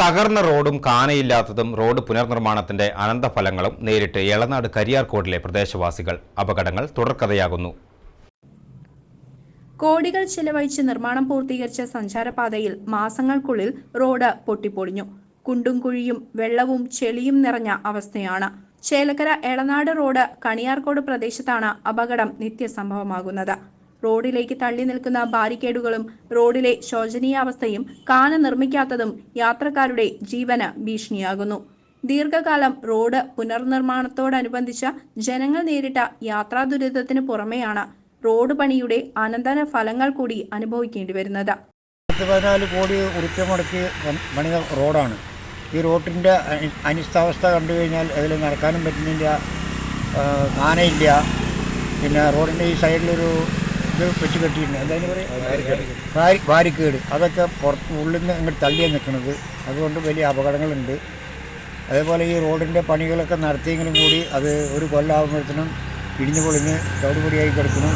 തകർന്ന റോഡും കാനയില്ലാത്തതും റോഡ് പുനർനിർമ്മാണത്തിന്റെ അനന്തഫലങ്ങളും നേരിട്ട് എളനാട് കരിയാർകോടിലെ പ്രദേശവാസികൾ. അപകടങ്ങൾ തുടർക്കഥയാകുന്നു. കോടികൾ ചെലവഴിച്ച് നിർമ്മാണം പൂർത്തീകരിച്ച സഞ്ചാരപാതയിൽ മാസങ്ങൾക്കുള്ളിൽ റോഡ് പൊട്ടിപ്പൊടിഞ്ഞു കുണ്ടും കുഴിയും വെള്ളവും ചെളിയും നിറഞ്ഞ അവസ്ഥയാണ്. ചേലക്കര എളനാട് റോഡ് കണിയാർകോട് പ്രദേശത്താണ് അപകടം നിത്യസംഭവമാകുന്നത്. റോഡിലേക്ക് തള്ളി നിൽക്കുന്ന ബാരിക്കേഡുകളും റോഡിലെ ശോചനീയാവസ്ഥയും കാന നിർമ്മിക്കാത്തതും യാത്രക്കാരുടെ ജീവന് ഭീഷണിയാകുന്നു. ദീർഘകാലം റോഡ് പുനർനിർമ്മാണത്തോടനുബന്ധിച്ച ജനങ്ങൾ നേരിട്ട യാത്രാ ദുരിതത്തിന് പുറമെയാണ് റോഡ് പണിയുടെ അനന്തര ഫലങ്ങൾ കൂടി അനുഭവിക്കേണ്ടി വരുന്നത്. പത്ത് പതിനാല് കോടി ഉറുപ്പ്യ മുടക്കി പണിത റോഡാണ്. ഈ റോഡിന്റെ അനി- അനിഷ്ടാവസ്ഥ കണ്ടു കഴിഞ്ഞാൽ അതിൽ നടക്കാനും പറ്റുന്നില്ല ആനയില്ല. പിന്നെ റോഡിന്റെ ഈ സൈഡിലൊരു ഇത് വെച്ച് കെട്ടിയിട്ടുണ്ട്. എന്തായാലും ബാരിക്കേഡ് അതൊക്കെ പുറത്ത് ഉള്ളിൽ നിന്ന് ഇങ്ങോട്ട് തള്ളിയാണ് നിൽക്കുന്നത് അതുകൊണ്ട് വലിയ അപകടങ്ങളുണ്ട്. അതേപോലെ ഈ റോഡിന്റെ പണികളൊക്കെ നടത്തിയെങ്കിലും കൂടി അത് ഒരു കൊല്ലാകുമ്പോഴത്തേനും ഇടിഞ്ഞു പൊളിഞ്ഞ് ചവിടുപൊടിയായി കിടക്കുന്നു.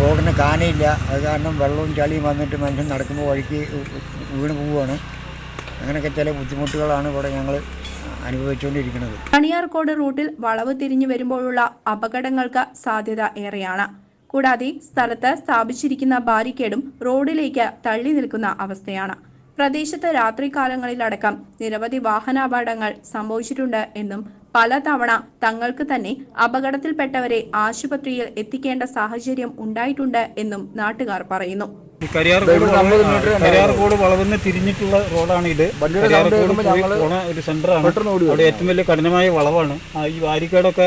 റോഡിന് കാനയില്ല. അത് കാരണം വെള്ളവും ചളിയും വന്നിട്ട് മനുഷ്യൻ നടക്കുമ്പോൾ വഴിക്ക് വീണ് പോവുകയാണ്. അങ്ങനെയൊക്കെ ചില ബുദ്ധിമുട്ടുകളാണ് ഇവിടെ ഞങ്ങൾ അനുഭവിച്ചുകൊണ്ടിരിക്കുന്നത്. പണിയാർക്കോട് റൂട്ടിൽ വളവ് തിരിഞ്ഞു വരുമ്പോഴുള്ള അപകടങ്ങൾക്ക് സാധ്യത ഏറെയാണ്. കൂടാതെ സ്ഥലത്ത് സ്ഥാപിച്ചിരിക്കുന്ന ബാരിക്കേഡും റോഡിലേക്ക് തള്ളി നിൽക്കുന്ന അവസ്ഥയാണ്. പ്രദേശത്ത് രാത്രികാലങ്ങളിലടക്കം നിരവധി വാഹനാപകടങ്ങൾ സംഭവിച്ചിട്ടുണ്ട് എന്നും പലതവണ തങ്ങൾക്ക് തന്നെ അപകടത്തിൽപ്പെട്ടവരെ ആശുപത്രിയിൽ എത്തിക്കേണ്ട സാഹചര്യം ഉണ്ടായിട്ടുണ്ട് എന്നും നാട്ടുകാർ പറയുന്നു. കരിയാർകോട് വളവ് വളവിന്ന് തിരിഞ്ഞിട്ടുള്ള റോഡാണ് ഇത്. കരിയാർകോട് പോയി പോണ ഒരു സെന്ററാണ് അവിടെ ഏറ്റവും വലിയ കഠിനമായ വളവാണ്. ഈ വാരിക്കേടൊക്കെ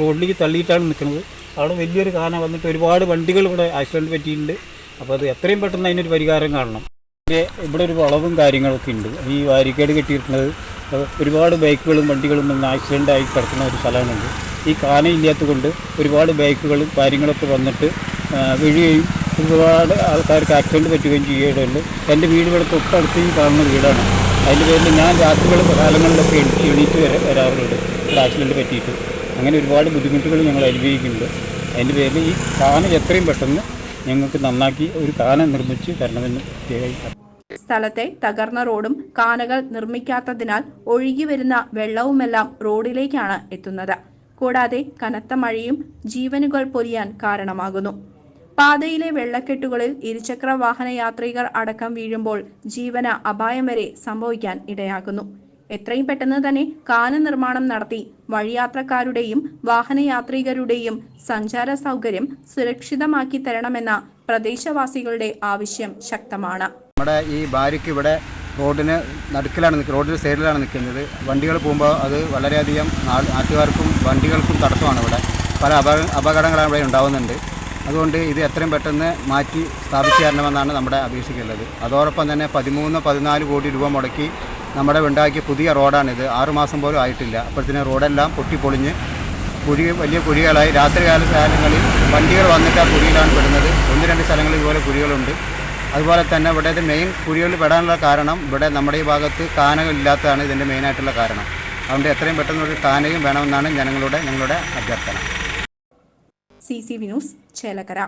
റോഡിലേക്ക് തള്ളിയിട്ടാണ് നിൽക്കുന്നത്. അവിടെ വലിയൊരു കാന വന്നിട്ട് ഒരുപാട് വണ്ടികൾ ഇവിടെ ആക്സിഡന്റ് പറ്റിയിട്ടുണ്ട്. അപ്പോൾ അത് എത്രയും പെട്ടെന്ന് അതിനൊരു പരിഹാരം കാണണം. ഇവിടെ ഒരു വളവും കാര്യങ്ങളൊക്കെ ഉണ്ട്. ഈ വാരിക്കേട് കെട്ടിയിട്ടുള്ളത് ഒരുപാട് ബൈക്കുകളും വണ്ടികളും നിന്ന് ആക്സിഡന്റ് ആയി കിടക്കുന്ന ഒരു സ്ഥലമാണുണ്ട് ഈ കാന ഇല്ലാത്തത് കൊണ്ട് ഒരുപാട് ബൈക്കുകളും കാര്യങ്ങളൊക്കെ വന്നിട്ട് വീഴുകയും ഒരുപാട് ആൾക്കാർക്ക് ആക്സിഡന്റ് പറ്റുകയും ചെയ്യുകയുള്ളൂ എന്റെ വീട് ഇവിടെ തൊട്ടടുത്ത് ഈ കാണുന്ന വീടാണ്. അതിന്റെ പേരിൽ ഞാൻ രാത്രികൾ കാലങ്ങളിലൊക്കെ എണീറ്റ് വരെ വരാറുണ്ട്. ഇവിടെ ആക്സിഡന്റ് പറ്റിയിട്ട്. അങ്ങനെ ഒരുപാട് ബുദ്ധിമുട്ടുകൾ ഞങ്ങൾ അനുഭവിക്കുന്നുണ്ട്. അതിന്റെ പേരിൽ ഈ കാന എത്രയും പെട്ടെന്ന് ഞങ്ങൾക്ക് നന്നാക്കി ഒരു കാന നിർമ്മിച്ച് തരണമെന്ന് പ്രത്യേകം സ്ഥലത്തെ തകർന്ന റോഡും കാനകൾ നിർമ്മിക്കാത്തതിനാൽ ഒഴുകി വരുന്ന വെള്ളവുമെല്ലാം റോഡിലേക്കാണ് എത്തുന്നത്. കൂടാതെ കനത്ത മഴയും ജീവനുകൾ പൊലിയാൻ കാരണമാകുന്നു. പാതയിലെ വെള്ളക്കെട്ടുകളിൽ ഇരുചക്ര വാഹന യാത്രികർ അടക്കം വീഴുമ്പോൾ ജീവന അപായം വരെ സംഭവിക്കാൻ ഇടയാകുന്നു എത്രയും പെട്ടെന്ന് തന്നെ കാന നിർമ്മാണം നടത്തി. വഴിയാത്രക്കാരുടെയും വാഹനയാത്രികരുടെയും സഞ്ചാര സൗകര്യം സുരക്ഷിതമാക്കി തരണമെന്ന പ്രദേശവാസികളുടെ ആവശ്യം ശക്തമാണ്. നമ്മുടെ ഈ ബാരിക്ക് ഇവിടെ റോഡിന് നടുക്കിലാണ് റോഡിന് സൈഡിലാണ് നിൽക്കുന്നത്. വണ്ടികൾ പോകുമ്പോൾ അത് വളരെയധികം നാട്ടുകാർക്കും വണ്ടികൾക്കും തടസ്സമാണ് ഇവിടെ. പല അപക അപകടങ്ങളാണ് ഇവിടെ ഉണ്ടാവുന്നുണ്ട്. അതുകൊണ്ട് ഇത് എത്രയും പെട്ടെന്ന് മാറ്റി സ്ഥാപിച്ചു തരണമെന്നാണ് നമ്മുടെ അപേക്ഷിക്കുന്നത് അതോടൊപ്പം തന്നെ പതിമൂന്ന് പതിനാല് കോടി രൂപ മുടക്കി നമ്മുടെ ഉണ്ടാക്കിയ പുതിയ റോഡാണിത്. ആറുമാസം പോലും ആയിട്ടില്ല. അപ്പോഴത്തേന് റോഡെല്ലാം പൊട്ടിപ്പൊളിഞ്ഞ് കുഴി വലിയ കുഴികളായി. രാത്രികാല കാലങ്ങളിൽ വണ്ടികൾ വന്നിട്ട് ആ കുഴിയിലാണ് പെടുന്നത്. ഒന്ന് രണ്ട് സ്ഥലങ്ങളിൽ ഇതുപോലെ കുഴികളുണ്ട്. അതുപോലെ തന്നെ ഇവിടുത്തെ മെയിൻ കുഴികളിൽ പെടാനുള്ള കാരണം ഇവിടെ നമ്മുടെ ഈ ഭാഗത്ത് കാനകളില്ലാത്തതാണ് ഇതിന്റെ മെയിനായിട്ടുള്ള കാരണം. അതുകൊണ്ട് എത്രയും പെട്ടെന്ന് ഒരു കാനയും വേണമെന്നാണ് ജനങ്ങളുടെ ഞങ്ങളുടെ അഭ്യർത്ഥന. C C Vinoos Chelakkara.